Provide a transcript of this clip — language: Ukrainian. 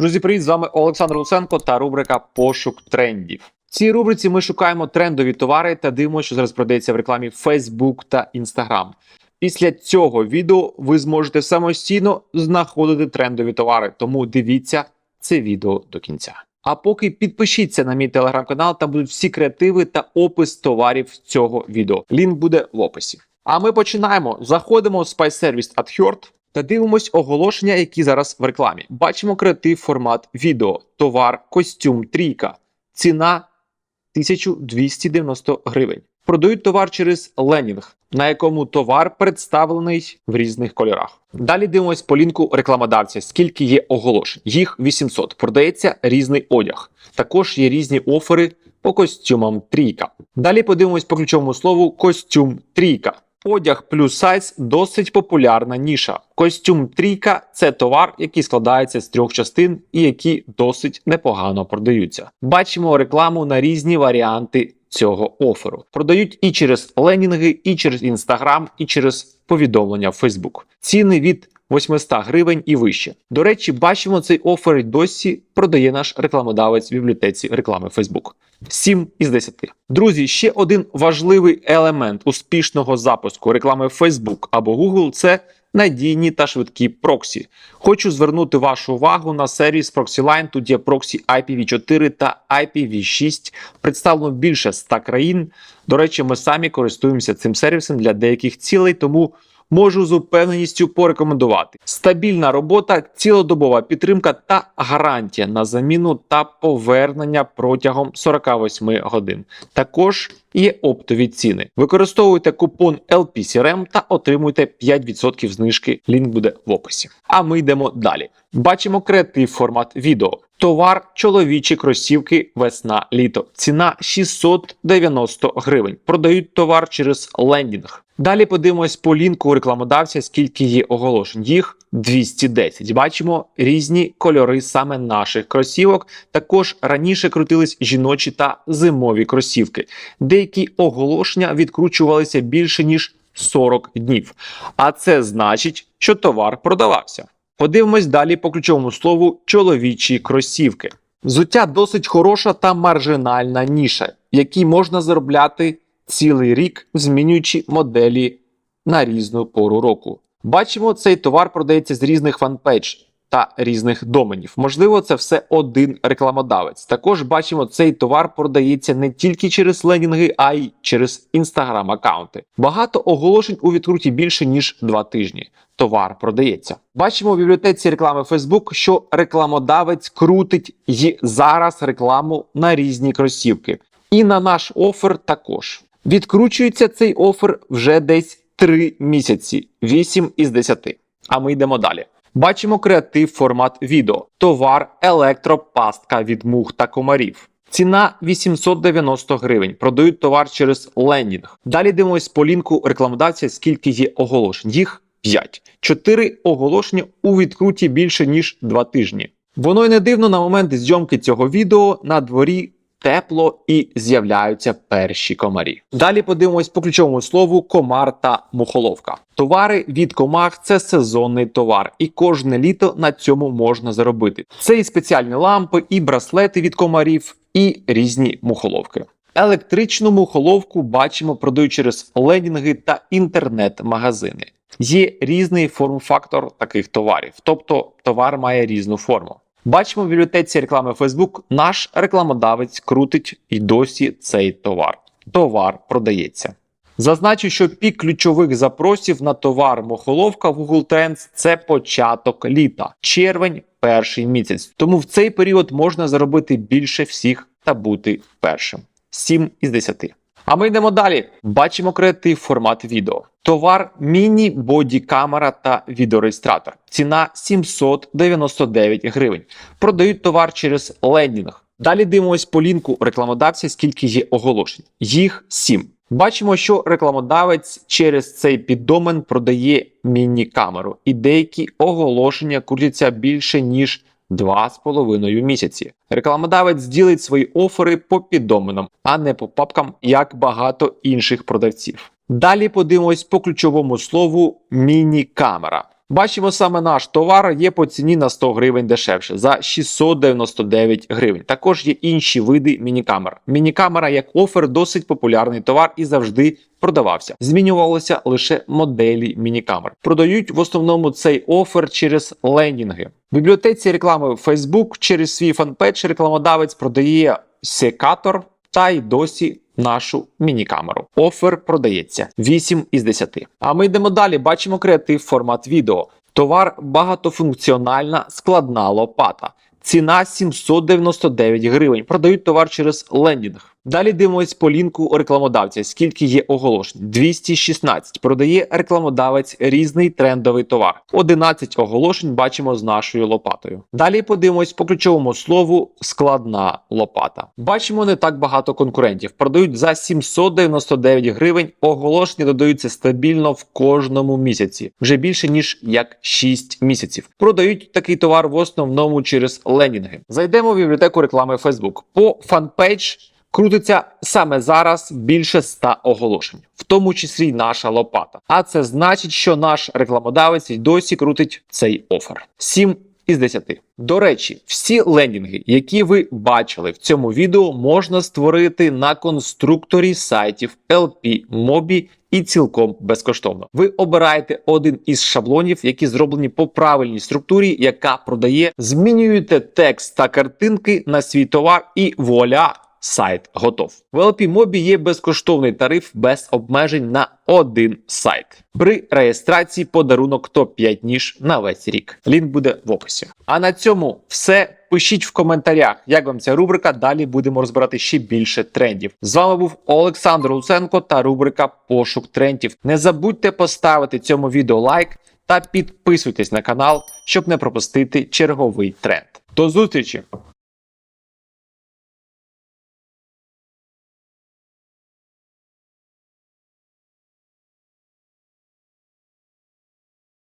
Друзі, привіт! З вами Олександр Луценко та рубрика Пошук трендів. В цій рубриці ми шукаємо трендові товари та дивимося, що зараз продається в рекламі Facebook та Instagram. Після цього відео ви зможете самостійно знаходити трендові товари, тому дивіться це відео до кінця. А поки підпишіться на мій телеграм-канал, там будуть всі креативи та опис товарів цього відео. Лінк буде в описі. А ми починаємо. Заходимо в Spy Service at та дивимось оголошення, які зараз в рекламі. Бачимо креатив формат відео, товар, костюм, трійка, ціна 1290 гривень. Продають товар через ленінг, на якому товар представлений в різних кольорах. Далі дивимось по лінку рекламодавця, скільки є оголошень. Їх 800. Продається різний одяг. Також є різні офери по костюмам трійка. Далі подивимось по ключовому слову костюм трійка. Одяг плюс сайз досить популярна ніша. Костюм трійка це товар, який складається з трьох частин і які досить непогано продаються. Бачимо рекламу на різні варіанти цього оферу. Продають і через ленінги, і через інстаграм, і через повідомлення в Фейсбук. Ціни від 800 гривень і вище. До речі, бачимо цей офер досі продає наш рекламодавець в бібліотеці реклами Facebook. 7 із 10. Друзі, ще один важливий елемент успішного запуску реклами Facebook або Google це надійні та швидкі проксі. Хочу звернути вашу увагу на сервіс ProxyLine. Тут є проксі IPv4 та IPv6. Представлено більше 100 країн. До речі, ми самі користуємося цим сервісом для деяких цілей, тому можу з упевненістю порекомендувати. Стабільна робота, цілодобова підтримка та гарантія на заміну та повернення протягом 48 годин. Також є оптові ціни. Використовуйте купон LPCRM та отримуйте 5% знижки. Лінк буде в описі. А ми йдемо далі. Бачимо креатив формат відео. Товар чоловічі кросівки весна літо. Ціна 690 гривень. Продають товар через лендінг. Далі подивимось по лінку рекламодавця, скільки є оголошень. Їх 210. Бачимо різні кольори саме наших кросівок. Також раніше крутились жіночі та зимові кросівки. Деякі оголошення відкручувалися більше ніж 40 днів. А це значить, що товар продавався. Подивимось далі по ключовому слову чоловічі кросівки. Взуття досить хороша та маржинальна ніша, в якій можна заробляти цілий рік, змінюючи моделі на різну пору року. Бачимо, цей товар продається з різних фанпейдж та різних доменів. Можливо, це все один рекламодавець. Також бачимо, цей товар продається не тільки через ленінги, а й через інстаграм аккаунти. Багато оголошень у відкруті більше ніж два тижні. Товар продається. Бачимо в бібліотеці реклами Facebook, що рекламодавець крутить й зараз рекламу на різні кросівки. І на наш офер також. Відкручується цей офер вже десь 3 місяці, 8 із 10. А ми йдемо далі. Бачимо креатив формат відео. Товар електропастка від мух та комарів. Ціна 890 гривень. Продають товар через лендінг. Далі дивимось по лінку рекламодавця, скільки є оголошень. Їх 5. 4 оголошення у відкруті більше ніж 2 тижні. Воно й не дивно на момент зйомки цього відео на дворі тепло і з'являються перші комарі. Далі подивимось по ключовому слову комар та мухоловка. Товари від комах це сезонний товар, і кожне літо на цьому можна заробити. Це і спеціальні лампи, і браслети від комарів, і різні мухоловки. Електричну мухоловку бачимо продають через лендінги та інтернет-магазини. Є різний форм-фактор таких товарів, тобто товар має різну форму. Бачимо в бібліотеці реклами Facebook, наш рекламодавець крутить і досі цей товар. Товар продається. Зазначу, що пік ключових запросів на товар мохоловка в Google Trends – це початок літа, червень, перший місяць. Тому в цей період можна заробити більше всіх та бути першим. 7 із 10. А ми йдемо далі. Бачимо креатив формат відео. Товар міні-боді-камера та відеореєстратор. Ціна 799 гривень. Продають товар через лендінг. Далі дивимось по лінку рекламодавця, скільки є оголошень. Їх 7. Бачимо, що рекламодавець через цей піддомен продає міні-камеру, і деякі оголошення крутяться більше ніж 2,5 місяці. Рекламодавець ділить свої офери по піддоменам, а не по папкам, як багато інших продавців. Далі подивимось по ключовому слову міні-камера. Бачимо саме наш товар є по ціні на 100 гривень дешевше за 699 гривень. Також є інші види мінікамер. Мінікамера як офер досить популярний товар і завжди продавався. Змінювалися лише моделі мінікамер. Продають в основному цей офер через лендінги. В бібліотеці реклами Facebook через свій фанпедж рекламодавець продає секатор та й досі нашу мінікамеру. Офер продається 8 із 10. А ми йдемо далі. Бачимо креатив формат відео. Товар багатофункціональна складна лопата. Ціна 799 гривень. Продають товар через лендінг. Далі дивимось по лінку рекламодавця, скільки є оголошень. 216. Продає рекламодавець різний трендовий товар. 11 оголошень бачимо з нашою лопатою. Далі подивимось по ключовому слову складна лопата. Бачимо не так багато конкурентів. Продають за 799 гривень. Оголошення додаються стабільно в кожному місяці, вже більше ніж як 6 місяців. Продають такий товар в основному через лендінги. Зайдемо в бібліотеку реклами Facebook. По фанпейдж крутиться саме зараз більше 100 оголошень, в тому числі й наша лопата. А це значить, що наш рекламодавець досі крутить цей офер. 7 із 10. До речі, всі лендінги, які ви бачили в цьому відео, можна створити на конструкторі сайтів LP Mobi і цілком безкоштовно. Ви обираєте один із шаблонів, які зроблені по правильній структурі, яка продає, змінюєте текст та картинки на свій товар і вуаля! Сайт готов. В LP Mobi є безкоштовний тариф без обмежень на один сайт. При реєстрації подарунок топ-5 ніж на весь рік. Лінк буде в описі. А на цьому все. Пишіть в коментарях, як вам ця рубрика. Далі будемо розбирати ще більше трендів. З вами був Олександр Луценко та рубрика Пошук трендів. Не забудьте поставити цьому відео лайк та підписуйтесь на канал, щоб не пропустити черговий тренд. До зустрічі!